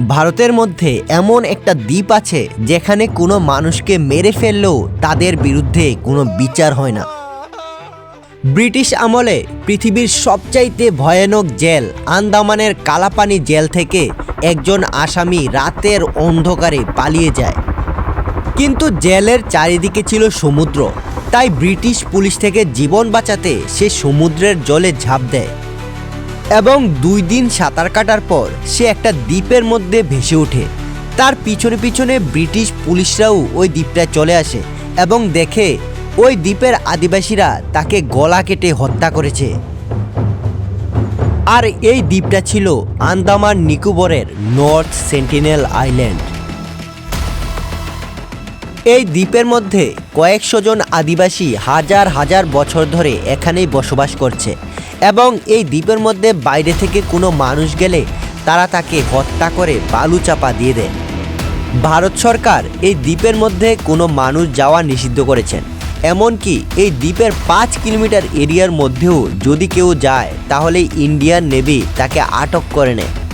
ভারতের মধ্যে এমন একটা দ্বীপ আছে যেখানে কোনো মানুষকে মেরে ফেললেও তাদের বিরুদ্ধে কোনো বিচার হয় না। ব্রিটিশ আমলে পৃথিবীর সবচাইতে ভয়ানক জেল আন্দামানের কালাপানি জেল থেকে একজন আসামি রাতের অন্ধকারে পালিয়ে যায়। কিন্তু জেলের চারিদিকে ছিল সমুদ্র, তাই ব্রিটিশ পুলিশ থেকে জীবন বাঁচাতে সে সমুদ্রের জলে ঝাঁপ দেয়। এবং দুই দিন সাঁতার কাটার পর সে একটা দ্বীপের মধ্যে ভেসে ওঠে। তার পিছনে পিছনে ব্রিটিশ পুলিশরাও ওই দ্বীপটায় চলে আসে এবং দেখে ওই দ্বীপের আদিবাসীরা তাকে গলা কেটে হত্যা করেছে। আর এই দ্বীপটা ছিল আন্দামান নিকোবরের নর্থ সেন্টিনেল আইল্যান্ড। এই দ্বীপের মধ্যে কয়েকশো জন আদিবাসী হাজার হাজার বছর ধরে এখানেই বসবাস করছে। এবং এই দ্বীপের মধ্যে বাইরে থেকে কোনো মানুষ গেলে তারা তাকে হত্যা করে বালু চাপা দিয়ে দেয়। ভারত সরকার এই দ্বীপের মধ্যে কোনো মানুষ যাওয়া নিষিদ্ধ করেছেন। এমনকি এই দ্বীপের পাঁচ কিলোমিটার এরিয়ার মধ্যেও যদি কেউ যায়, তাহলে ইন্ডিয়ান নেভি তাকে আটক করে নেয়।